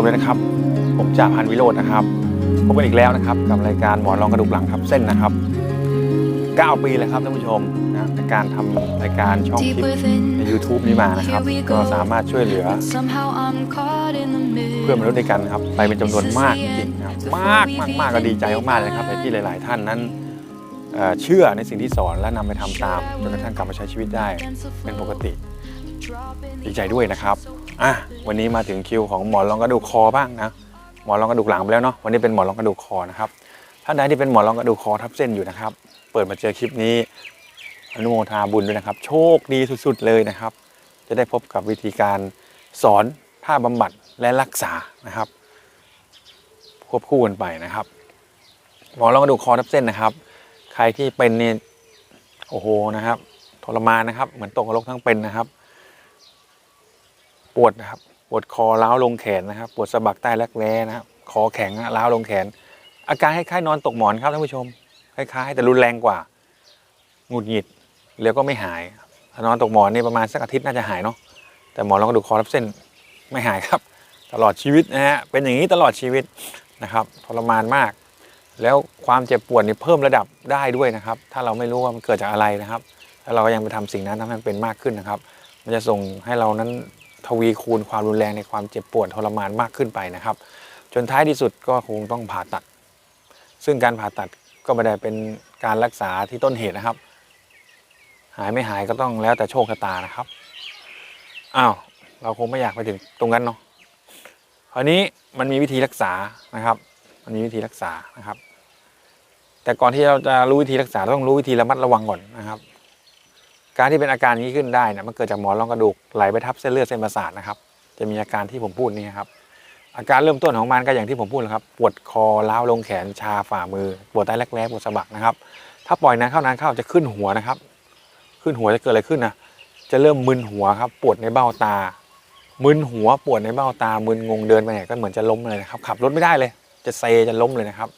มด้วยนะครับ ผมจ่าพันวิโรจน์นะครับพบกันอีกแล้วนะครับ กับรายการหมอนรองกระดูกหลังทับเส้นนะครับ 9 ปีแล้วครับท่านผู้ชมนะในการทำรายการช่องคลิปใน YouTube นี้มานะครับ ก็สามารถช่วยเหลือ เพื่อนมนุษย์ด้วยกันครับ ไปเป็นจำนวนมากจริงๆนะครับมากมากมากก็ดีใจมากๆเลยนะครับที่หลาย ๆ ท่านนั้นเอ่อเชื่อในสิ่งที่สอนและนำไปทำตามจนกระทั่งกลับมาใช้ชีวิตได้เป็นปกติ ดีใจด้วยนะครับอะวันนี้มาถึงคิวของหมอนรองกระดูกคอบ้างนะหมอนรองกระดูกหลังไปแล้วเนาะวันนี้เป็นหมอนรองกระดูกคอนะครับท่านใดที่เป็นหมอนรองกระดูกคอทับเส้นอยู่นะครับ เปิดมาเจอคลิปนี้อนุโมทนาบุญด้วยนะครับ โชคดีสุดๆเลยนะครับ จะได้พบกับวิธีการสอนท่าบำบัดและรักษานะครับควบคู่กันไปนะครับ หมอรองกระดูกคอทับเส้นนะครับ ใครที่เป็นเนี่ยโอ้โหนะครับทรมานนะครับ เหมือนตกนรกทั้งเป็นนะครับ ปวดนะครับปวดคอล้าวลงแขนนะครับ ปวดสะบักใต้รักแร้นะครับคอแข็งอะล้าวลงแขน อาการคล้ายๆนอนตกหมอนครับท่านผู้ชมคล้ายๆ แต่รุนแรงกว่าหงุดหงิดแล้วก็ไม่หายถ้านอนตกหมอนนี่ประมาณสักอาทิตย์น่าจะหายเนาะแต่หมอนรองกระดูกคอทับเส้นไม่หายครับ ตลอดชีวิตนะฮะเป็นอย่างนี้ตลอดชีวิตนะครับทรมานมาก แล้วความเจ็บปวดนี่เพิ่มระดับได้ด้วยนะครับ ถ้าเราไม่รู้ว่ามันเกิดจากอะไรนะครับ แล้วเราก็ยังไปทำสิ่งนั้นทำให้มันเป็นมากขึ้นนะครับ มันจะส่งให้เรานั้น ทวีคูณความรุนแรงในความเจ็บปวดทรมานมากขึ้นไปนะครับ จนท้ายที่สุดก็คงต้องผ่าตัด ซึ่งการผ่าตัดก็ไม่ได้เป็นการรักษาที่ต้นเหตุนะครับ หายไม่หายก็ต้องแล้วแต่โชคชะตานะครับอ้าวเราคงไม่อยากไปถึงตรงนั้นเนาะคราวนี้มันมีวิธีรักษานะครับ มันมีวิธีรักษานะครับ แต่ก่อนที่เราจะรู้วิธีรักษาต้องรู้วิธีระมัดระวังก่อนนะครับ การที่เป็นอาการนี้ขึ้นได้นี่ยมันเกิดจากหมอนรองกระดูกไหลไปทับเส้นเลือดเส้นประสาทนะครับ จะมีอาการที่ผมพูดนี่ครับ อาการเริ่มต้นของมันก็อย่างที่ผมพูดแล้วครับ ปวดคอล้าวลงแขนชาฝ่ามือ ปวดใต้แรกแร้ปวดสะบักนะครับ ถ้าปล่อยนานเข้านานเข้าจะขึ้นหัวนะครับ ขึ้นหัวจะเกิดอะไรขึ้นนะ จะเริ่มมึนหัวครับ ปวดในเบ้าตา มึนหัวปวดในเบ้าตา มึนงงเดินไปไหนก็เหมือนจะล้มเลยนะครับ ขับรถไม่ได้เลย จะเซจะล้มเลยนะครับ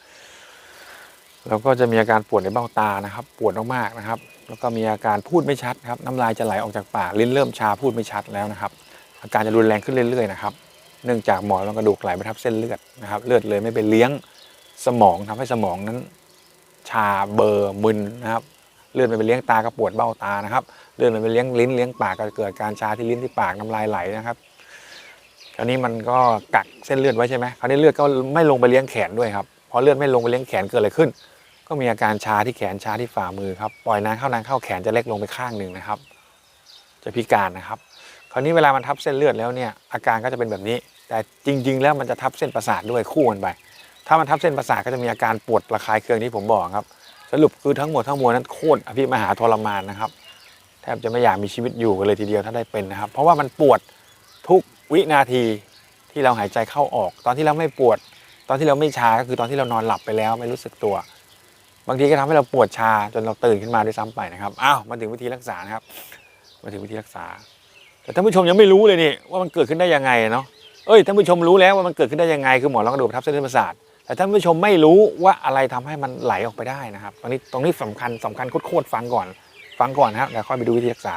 แล้วก็จะมีอาการปวดในเบ้าตานะครับ ปวดมากๆนะครับ แล้วก็มีอาการพูดไม่ชัดครับน้ำลายจะไหลออกจากปากลิ้นเริ่มชาพูดไม่ชัดแล้วนะครับ อาการจะรุนแรงขึ้นเรื่อยๆนะครับเนื่องจากหมอนรองกระดูกไหลไปทับเส้นเลือดนะครับ เลือดเลยไม่ไปเลี้ยงสมองทำให้สมองนั้น ชาเบอร์มึนนะครับเลือดไม่ไปเลี้ยงตาก็ปวดเบ้าตานะครับเลือดมันไปเลี้ยงลิ้นเลี้ยงปากก็เกิดการชาที่ลิ้นที่ปากน้ำลายไหลนะครับคราวนี้มันก็กักเส้นเลือดไว้ใช่ไหมคราวนี้เลือดก็ไม่ลงไปเลี้ยงแขนด้วยครับพอเลือดไม่ลงไปเลี้ยงแขนเกิดอะไรขึ้น ก็มีอาการชาที่แขนชาที่ฝ่ามือครับปล่อยนานเข้านานเข้าแขนจะเล็กลงไปข้างหนึ่งนะครับ จะพิการนะครับ คราวนี้เวลามันทับเส้นเลือดแล้วเนี่ยอาการก็จะเป็นแบบนี้ แต่จริง ๆ แล้วมันจะทับเส้นประสาทด้วยคู่กันไปถ้ามันทับเส้นประสาทก็จะมีอาการปวดระคายเคืองที่ผมบอกครับ สรุปคือทั้งหมดทั้งมวลนั้นโคตรอภิมหาทรมานนะครับแทบจะไม่อยากมีชีวิตอยู่กันเลยทีเดียวถ้าได้เป็นนะครับ เพราะว่ามันปวดทุกวินาทีที่เราหายใจเข้าออก ตอนที่เราไม่ปวด ตอนที่เราไม่ชาก็คือตอนที่เรานอนหลับไปแล้วไม่รู้สึกตัว บางทีก็ทำให้เราปวดชาจนเราตื่นขึ้นมาด้วยซ้ำไปนะครับอ้าวมาถึงวิธีรักษานะครับมาถึงวิธีรักษา แต่ท่านผู้ชมยังไม่รู้เลยนี่ว่ามันเกิดขึ้นได้ยังไงเนาะเอ้ยท่านผู้ชมรู้แล้วว่ามันเกิดขึ้นได้ยังไงคือหมอนรองกระดูกทับเส้นเลือดประสาทแต่ท่านผู้ชมไม่รู้ว่าอะไรทำให้มันไหลออกไปได้นะครับตรงนี้ตรงนี้สำคัญสำคัญโคตรฟังก่อน ฟังก่อนนะครับเดี๋ยวค่อยไปดูวิธีรักษา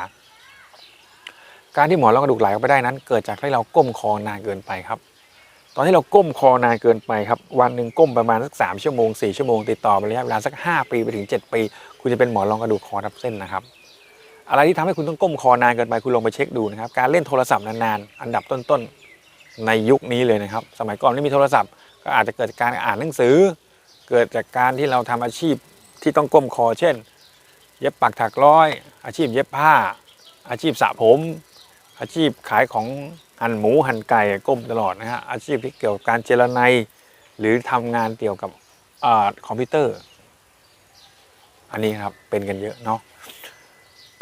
การที่หมอนรองกระดูกไหลออกไปได้นั้น เกิดจากที่เราก้มคอนานเกินไปครับ ตอนที่เราก้มคอนานเกินไปครับ วันหนึ่งก้มประมาณสักสามชั่วโมงสี่ชั่วโมงติดต่อไประยะเวลาสักห้าปีไปถึงเจ็ดปี คุณจะเป็นหมอนรองกระดูกคอทับเส้นนะครับ อะไรที่ทำให้คุณต้องก้มคอนานเกินไปคุณลองไปเช็คดูนะครับ การเล่นโทรศัพท์นานๆ อันดับต้นๆ ในยุคนี้เลยนะครับ สมัยก่อนไม่มีโทรศัพท์ ก็อาจจะเกิดจากการอ่านหนังสือ เกิดจากการที่เราทำอาชีพที่ต้องก้มคอ เช่น เย็บปักถักร้อย อาชีพเย็บผ้า อาชีพสระผม อาชีพขายของ หั่นหมูหั่นไก่ก้มตลอดนะฮะอาชีพที่เกี่ยวกับการเจรไนหรือทำงานเกี่ยวกับอคอมพิวเตอร์ อันนี้ครับเป็นกันเยอะเนาะ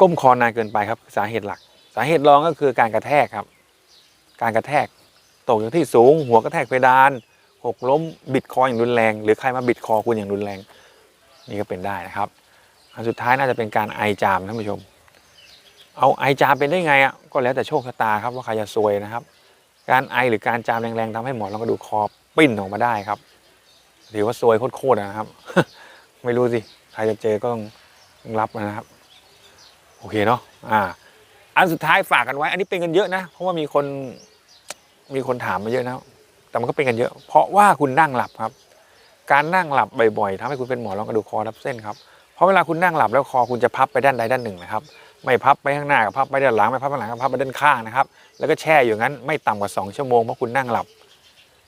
ก้มคอนานเกินไปครับสาเหตุหลัก สาเหตุรองก็คือการกระแทกครับ การกระแทกตกจากที่สูง หัวกระแทกเพดานหกล้มบิดคออย่างรุนแรง หรือใครมาบิดคอคุณอย่างรุนแรง นี่ก็เป็นได้นะครับอันสุดท้ายน่าจะเป็นการไอจามท่านผู้ชม เอาไอจามเป็นได้ไงอะก็แล้วแต่โชคชะตาครับว่าใครจะซวยนะครับ การไอหรือการจามแรงๆทำให้หมอนรองกระดูกคอปิ้นออกมาได้ครับถือว่าซวยโคตรๆนะครับ ไม่รู้สิใครจะเจอก็ต้องรับนะครับ โอเคเนาะอ่า อันสุดท้ายฝากกันไว้ อันนี้เป็นกันเยอะนะ เพราะว่ามีคนมีคนถามมาเยอะนะแต่มันก็เป็นกันเยอะ เพราะว่าคุณนั่งหลับครับ การนั่งหลับบ่อยๆทำให้คุณเป็นหมอนรองกระดูกคอทับเส้นครับเพราะเวลาคุณนั่งหลับแล้วคอคุณจะพับไปด้านใดด้านหนึ่งนะครับ ไม่พับไปข้างหน้ากับพับไปด้านหลังไม่พับไปข้างหลังกับพับไปด้านข้างนะครับ แล้วก็แช่อยู่างนั้นไม่ต่ำกว่า 2 ชั่วโมงเพราะคุณนั่งหลับ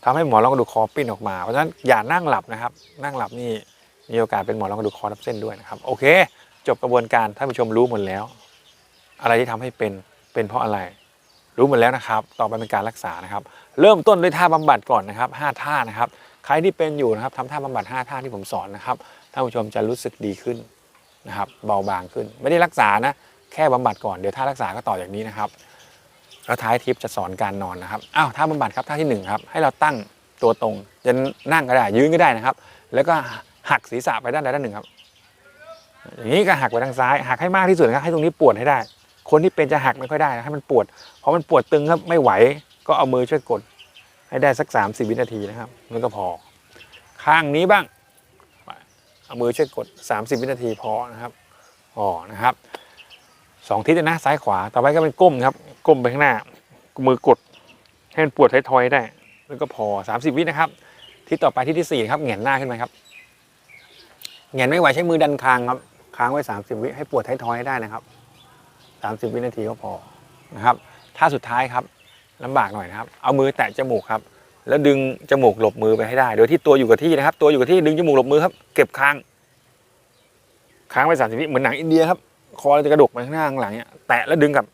ทำให้หมอนรองกระดูกคอปิ้นออกมา เพราะฉะนั้นอย่านั่งหลับนะครับ นั่งหลับนี่มีโอกาสเป็นหมอนรองกระดูกคอทับเส้นด้วยนะครับ โอเค จบกระบวนการท่านผู้ชมรู้หมดแล้ว อะไรที่ทำให้เป็นเป็นเพราะอะไร รู้หมดแล้วนะครับ ต่อไปเป็นการรักษานะครับ เริ่มต้นด้วยท่าบำบัดก่อนนะครับห้าท่านะครับ ใครที่เป็นอยู่นะครับทำท่าบำบัด 5 ท่าที่ผมสอนนะครับท่านผู้ชมจะรู้สึกดีขึ้นนะครับ เบาบางขึ้น ไม่ได้รักษานะ แค่บำบัดก่อนเดี๋ยวท่ารักษาก็ต่ออย่างนี้นะครับแล้วท้ายทริปจะสอนการนอนนะครับอ้าวท่าบำบัดครับท่าที่หนึ่งครับให้เราตั้งตัวตรงจะนั่งก็ได้ยืนก็ได้นะครับ แล้วก็หักศีรษะไปด้านใดด้านหนึ่งครับอย่างนี้ก็หักไปทางซ้ายหักให้มากที่สุดนะครับให้ตรงนี้ปวดให้ได้ คนที่เป็นจะหักไม่ค่อยได้นะให้มันปวดเพราะมันปวดตึงครับไม่ไหวก็เอามือช่วยกดให้ได้สัก 30 วินาทีนะครับนั่นก็พอ ข้างนี้บ้างเอามือช่วยกด 30 วินาทีพอนะครับพอนะครับ สองทิศเลยนะซ้ายขวา ต่อไปก็เป็นก้มครับ ก้มไปข้างหน้า มือกดให้มันปวดท้ายทอยได้ แล้วก็พอ 30 วินะครับ ทิศต่อไปทิศที่สี่ครับเหงียนหน้าขึ้นมาครับเหงียนไม่ไหวใช้มือดันคางครับ ค้างไว้ 30 วิให้ปวดท้ายทอยได้นะครับ 30 วินาทีก็พอนะครับท่าสุดท้ายครับลำบากหน่อยนะครับ เอามือแตะจมูกครับ แล้วดึงจมูกหลบมือไปให้ได้ โดยที่ตัวอยู่กับที่นะครับ ตัวอยู่กับที่ดึงจมูกหลบมือครับ เก็บค้าง ค้างไว้30วิเหมือนหนังอินเดียครับ คอเราจะกระดกไปข้างหน้าข้างหลังเนี่ยแตะแล้วดึงกับ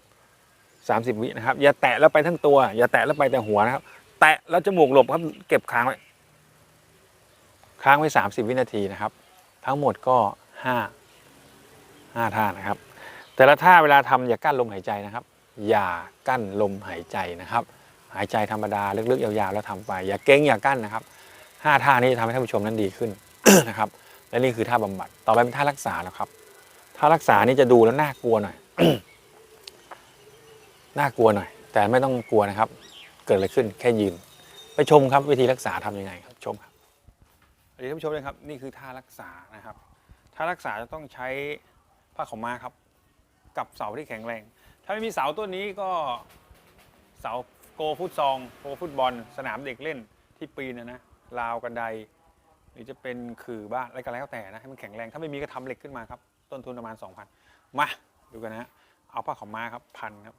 30 วินะครับ อย่าแตะแล้วไปทั้งตัว อย่าแตะแล้วไปแต่หัวนะครับ แตะแล้วจมูกหลบครับ เก็บค้างไว้ ค้างไว้ 30 วินาทีนะครับ ทั้งหมดก็ 5 5ท่านะครับ แต่ละท่าเวลาทำอย่ากั้นลมหายใจนะครับ อย่ากั้นลมหายใจนะครับ หายใจธรรมดาลึกๆยาวๆแล้วทำไป อย่าเก้งอย่ากั้นนะครับห้าท่านี้จะทำให้ท่านผู้ชมนั้นดีขึ้นนะครับ และนี่คือท่าบำบัด ต่อไปเป็นท่ารักษาแล้วครับ ท่ารักษานี่จะดูแล้วน่ากลัวหน่อย น่ากลัวหน่อย แต่ไม่ต้องกลัวนะครับ เกิดอะไรขึ้นแค่ยืน ไปชมครับวิธีรักษาทำยังไงครับ ชมครับสวัสดีท่านผู้ชมเลยครับ นี่คือท่ารักษานะครับท่ารักษาจะต้องใช้ผ้าขาวม้าครับ กับเสาที่แข็งแรง ถ้าไม่มีเสาต้นนี้ก็เสาโกฟุตซองโกฟุตบอล สนามเด็กเล่นที่ปีนนะนะราวกันไดหรือจะเป็นขื่อบ้านอะไรก็แล้วแต่นะให้มันแข็งแรงถ้าไม่มีก็ทำเหล็กขึ้นมาครับ ต้นทุนประมาณ 2,000 มาดูกันนะฮะเอาผ้าขาวม้าครับพันครับ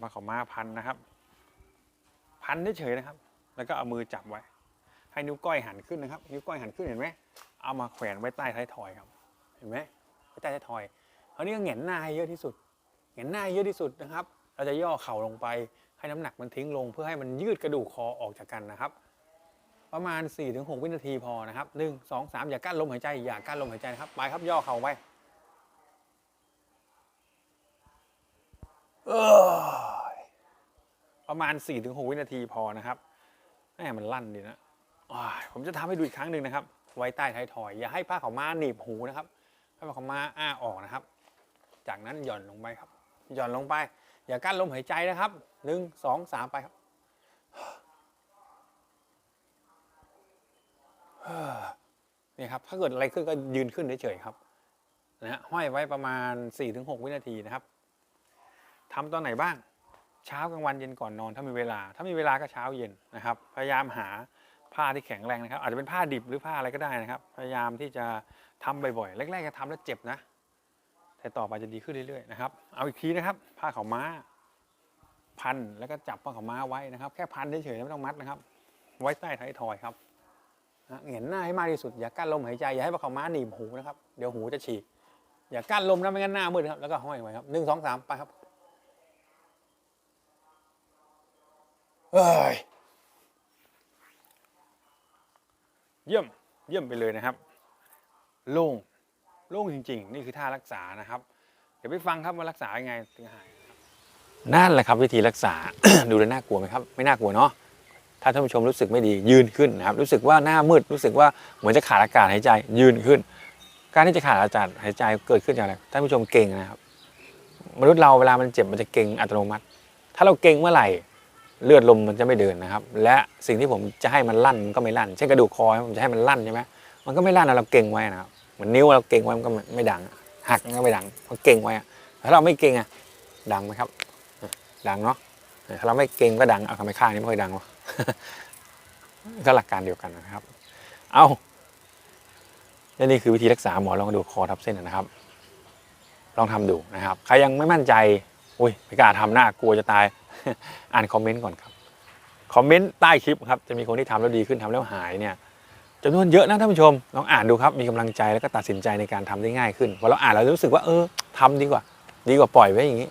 ผ้าขาวม้าพันนะครับ พันเฉยๆนะครับ แล้วก็เอามือจับไว้ ให้นิ้วก้อยหันขึ้นนะครับ นิ้วก้อยหันขึ้นเห็นไหมเอามาแขวนไว้ใต้ท้ายทอยครับ เห็นไหมไว้ใต้ท้ายทอยคราวนี้ก็เหงนหน้าให้เยอะที่สุดเหงนหน้าเยอะที่สุดนะครับ เราจะย่อเข่าลงไปให้น้ำหนักมันทิ้งลง เพื่อให้มันยืดกระดูกคอออกจากกันนะครับ ประมาณ 4-6 วินาทีพอนะครับหนึ่งสองสามอย่ากั้นลมหายใจ อย่ากั้นลมหายใจนะครับ ไปครับย่อเข่าไปเอ้ยประมาณ 4-6 วินาทีพอนะครับแม่มันลั่นดีนะผมจะทำให้ดูอีกครั้งหนึ่งนะครับ ไว้ใต้ท้ายทอย อย่าให้ผ้าขาวม้าหนีบหูนะครับให้ผ้าขาวม้าอ้าออกนะครับ จากนั้นหย่อนลงไปครับ หย่อนลงไป อย่ากั้นลมหายใจนะครับหนึ่งสองสามไปครับ ครับ ถ้าเกิดอะไรขึ้นก็ยืนขึ้นเฉยๆครับนะฮะห้อยไว้ประมาณ 4-6 วินาทีนะครับทำตอนไหนบ้าง เช้ากลางวันเย็นก่อนนอนถ้ามีเวลา ถ้ามีเวลาก็เช้าเย็นนะครับ พยายามหาผ้าที่แข็งแรงนะครับ อาจจะเป็นผ้าดิบหรือผ้าอะไรก็ได้นะครับ พยายามที่จะทำบ่อยๆ แรกๆจะทำแล้วเจ็บนะ แต่ต่อไปจะดีขึ้นเรื่อยๆนะครับ เอาอีกทีนะครับ ผ้าขาวม้า พันแล้วก็จับผ้าขาวม้าไว้นะครับ แค่พันเฉยๆไม่ต้องมัดนะครับ ไว้ใต้ท้ายทอยครับ นะเหงียนหน้าให้มากที่สุด อย่ากั้นลมหายใจ อย่าให้ผ้าขาม้าหนีบหูนะครับ เดี๋ยวหูจะฉีก อย่ากั้นลมนะไม่งั้นหน้ามืดครับ แล้วก็ห้อยไว้ครับหนึ่งสองสามไปครับเอ้ยเยี่ยมเยี่ยมไปเลยนะครับ โล่งโล่งจริง ๆ นี่คือท่ารักษานะครับ เดี๋ยวไปฟังครับว่ารักษายังไงถึงหายนั่นแหละครับวิธีรักษา ดูแล้วน่ากลัวไหมครับ ไม่น่ากลัวเนาะ ถ้าท่านผู้ชมรู้สึกไม่ดียืนขึ้นนะครับรู้สึกว่าหน้ามืดรู้สึกว่าเหมือนจะขาดอากาศหายใจยืนขึ้น การที่จะขาดอากาศหายใจเกิดขึ้นจากอะไรท่านผู้ชมเก่งนะครับ มนุษย์เราเวลามันเจ็บมันจะเก่งอัตโนมัติ ถ้าเราเก่งเมื่อไหร่เลือดลมมันจะไม่เดินนะครับ และสิ่งที่ผมจะให้มันลั่นมันก็ไม่ลั่น เช่นกระดูกคอผมจะให้มันลั่นใช่ไหมมันก็ไม่ลั่นนะเราเก่งไว้นะครับเหมือนนิ้วเราเก่งไว้มันก็ไม่ดัง หักมันก็ไม่ดังเพราะเก่งไว้ถ้าเราไม่เก่งอะดังไหมครับ ดังเนาะถ้าเราไม่เก่งก็ดังเอาทำไมข้างนี้ไม่ค่อยดังวะ ก็หลักการเดียวกันนะครับ เอาและนี่คือวิธีรักษาหมอลองดูคอทับเส้นนะครับ ลองทำดูนะครับ ใครยังไม่มั่นใจ อุ้ยไม่กล้าทำหน้ากลัวจะตาย อ่านคอมเมนต์ก่อนครับ คอมเมนต์ใต้คลิปครับ จะมีคนที่ทำแล้วดีขึ้นทำแล้วหายเนี่ยจำนวนเยอะนะท่านผู้ชม ลองอ่านดูครับ มีกำลังใจแล้วก็ตัดสินใจในการทำได้ง่ายขึ้น พอเราอ่านเรารู้สึกว่าเออทำดีกว่า ดีกว่าปล่อยไว้อย่างนี้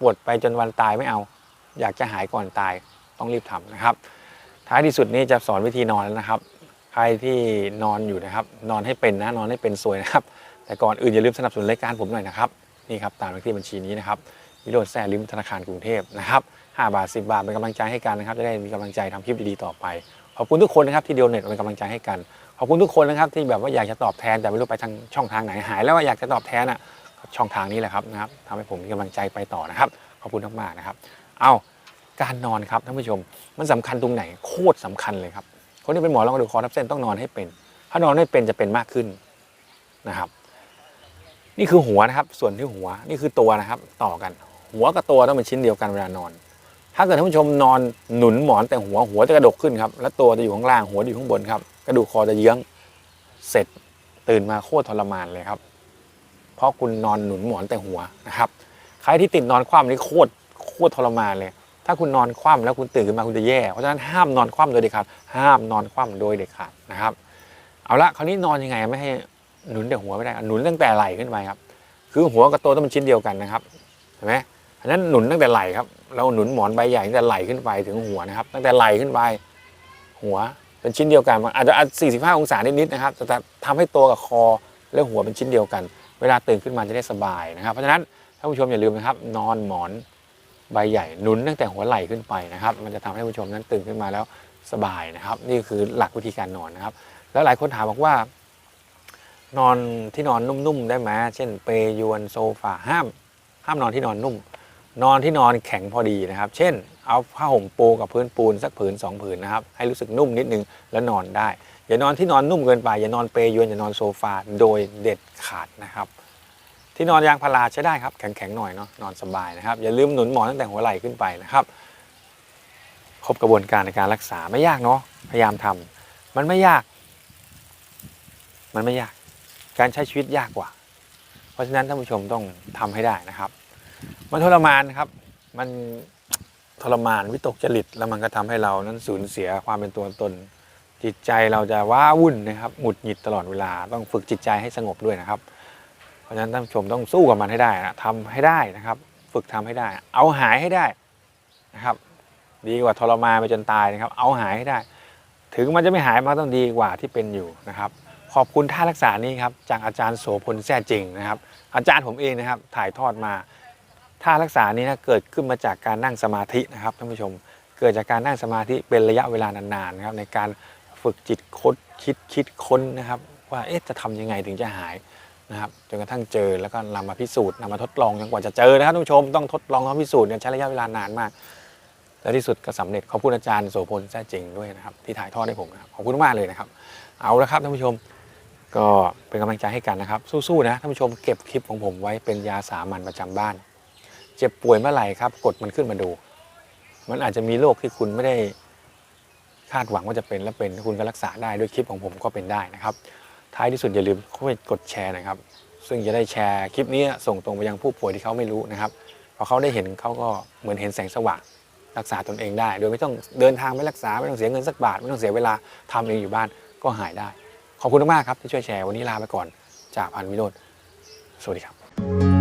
ปวดไปจนวันตายไม่เอา อยากจะหายก่อนตาย ต้องรีบทำนะครับ ท้ายที่สุดนี้จะสอนวิธีนอนแล้วนะครับ ใครที่นอนอยู่นะครับ นอนให้เป็นนะนอนให้เป็นสวยนะครับ แต่ก่อนอื่นอย่าลืมสนับสนุนรายการผมหน่อยนะครับนี่ครับตามเลขที่บัญชีนี้นะครับวิโรจน์แซ่ลิมธนาคารกรุงเทพนะครับ5บาท 10 บาทเป็นกำลังใจให้กันนะครับ จะได้มีกำลังใจทำคลิปดีๆต่อไป ขอบคุณทุกคนนะครับที่เดียวเน็ตเป็นกำลังใจให้กัน ขอบคุณทุกคนนะครับที่แบบว่าอยากจะตอบแทนแต่ไม่รู้ไปทางช่องทางไหนหาย แล้วว่าอยากจะตอบแทนอะช่องทางนี้แหละครับนะครับทำให้ผมมีกำลังใจไปต่อนะครับ ขอบคุณมากๆนะครับ เอา การนอนครับท่านผู้ชม มันสำคัญตรงไหนโคตรสำคัญเลยครับ คนที่เป็นหมอรองกระดูกคอทับเส้นต้องนอนให้เป็น ถ้านอนไม่เป็นจะเป็นมากขึ้นนะครับ นี่คือหัวนะครับ ส่วนที่หัวนี่คือตัวนะครับ ต่อกัน หัวกับตัวต้องเป็นชิ้นเดียวกันเวลานอน ถ้าเกิดท่านผู้ชมนอนหนุนหมอนแต่หัวหัวจะกระดกขึ้นครับแล้วตัวจะอยู่ข้างล่างหัวอยู่ข้างบนครับกระดูกคอจะเยื้องเสร็จตื่นมาโคตรทรมานเลยครับ เพราะคุณนอนหนุนหมอนแต่หัวนะครับ ใครที่ติดนอนคว่ำนี่โคตรโคตรทรมานเลย ถ้าคุณนอนคว่ำแล้วคุณตื่นขึ้นมาคุณจะแย่เพราะฉะนั้นห้ามนอนคว่ำโดยเด็ดขาดห้ามนอนคว่ำโดยเด็ดขาดนะครับ เอาละคราวนี้นอนยังไงไม่ให้หนุนแต่หัวไม่ได้หนุนตั้งแต่ไหล่ขึ้นไปครับคือหัวกับตัวต้องเป็นชิ้นเดียวกันนะครับเห็นไหมอันนั้นหนุนตั้งแต่ไหล่ครับ เราหนุนหมอนใบใหญ่ตั้งแต่ไหล่ขึ้นไปถึงหัวนะครับ ตั้งแต่ไหล่ขึ้นไปหัวเป็นชิ้นเดียวกันอาจจะ45 องศานิดๆนะครับแต่ทำให้ตัวกับคอและหัวเป็นชิ้นเดียวกัน เวลาตื่นขึ้นมาจะได้สบายนะครับ เพราะฉะนั้นท่านผู้ชมอย่าลืมนะครับ นอนหมอน ใบใหญ่หนุนตั้งแต่หัวไหล่ขึ้นไปนะครับ มันจะทำให้ผู้ชมนั้นตื่นขึ้นมาแล้วสบายนะครับ นี่คือหลักวิธีการนอนนะครับ แล้วหลายคนถามบอกว่า นอนที่นอนนุ่มๆได้ไหมเช่น เปยวนโซฟาห้าม ห้ามนอนที่นอนนุ่ม นอนที่นอนแข็งพอดีนะครับ เช่น เอาผ้าห่มปูกับพื้นปูนสักผืนสองผืนนะครับให้รู้สึกนุ่มนิดนึงแล้วนอนได้อย่านอนที่นอนนุ่มเกินไปอย่านอนเปยวนอย่านอนโซฟาโดยเด็ดขาดนะครับ ที่นอนยางพาราใช้ได้ครับ แข็งๆหน่อยเนาะนอนสบายนะครับ อย่าลืมหนุนหมอนตั้งแต่หัวไหล่ขึ้นไปนะครับ ครบกระบวนการในการรักษาไม่ยากเนาะพยายามทำมันไม่ยาก มันไม่ยาก การใช้ชีวิตยากกว่า เพราะฉะนั้นท่านผู้ชมต้องทำให้ได้นะครับ มันทรมานครับ มันทรมานวิตกจริตแล้วมันก็ทำให้เรานั้นสูญเสียความเป็นตัวตน จิตใจเราจะว้าวุ่นนะครับหงุดหงิดตลอดเวลา ต้องฝึกจิตใจให้สงบด้วยนะครับ เพราะฉะนั้นท่านผู้ชมต้องสู้กับมันให้ได้นะทำให้ได้นะครับ ฝึกทำให้ได้ เอาหายให้ได้นะครับ ดีกว่าทรมานไปจนตายนะครับ เอาหายให้ได้ ถึงมันจะไม่หายมันต้องดีกว่าที่เป็นอยู่นะครับ ขอบคุณท่ารักษานี้ครับจากอาจารย์โสพลแท้จริงนะครับ อาจารย์ผมเองนะครับ ถ่ายทอดมาท่ารักษานี้นะเกิดขึ้นมาจากการนั่งสมาธินะครับท่านผู้ชมเกิดจากการนั่งสมาธิเป็นระยะเวลานานๆนะครับในการฝึกจิตคดคิดคิดค้นนะครับ ว่าเอ๊ะจะทำยังไงถึงจะหาย นะครับจนกระทั่งเจอแล้วก็นำมาพิสูจน์นำมาทดลองจนกว่าจะเจอนะครับท่านผู้ชมต้องทดลองต้องพิสูจน์เนี่ยใช้ระยะเวลานานมากและที่สุดก็สำเร็จขอบคุณอาจารย์โสพลแท้จริงด้วยนะครับที่ถ่ายทอดให้ผมนะครับขอบคุณมากเลยนะครับ เอาละครับท่านผู้ชมก็เป็นกำลังใจให้กันนะครับ สู้ๆนะท่านผู้ชมเก็บคลิปของผมไว้เป็นยาสามัญประจำบ้าน เจ็บป่วยเมื่อไหร่ครับ กดมันขึ้นมาดู มันอาจจะมีโรคที่คุณไม่ได้คาดหวังว่าจะเป็นและเป็นคุณก็รักษาได้ด้วยคลิปของผมก็เป็นได้นะครับ ท้ายที่สุดอย่าลืมเข้าไปกดแชร์นะครับ ซึ่งจะได้แชร์คลิปนี้ส่งตรงไปยังผู้ป่วยที่เขาไม่รู้นะครับพอเขาได้เห็นเขาก็เหมือนเห็นแสงสว่างรักษาตนเองได้ โดยไม่ต้องเดินทางไปรักษา ไม่ต้องเสียเงินสักบาท ไม่ต้องเสียเวลาทำเองอยู่บ้านก็หายได้ ขอบคุณมากครับที่ช่วยแชร์วันนี้ลาไปก่อนจากพันวิโรธสวัสดีครับ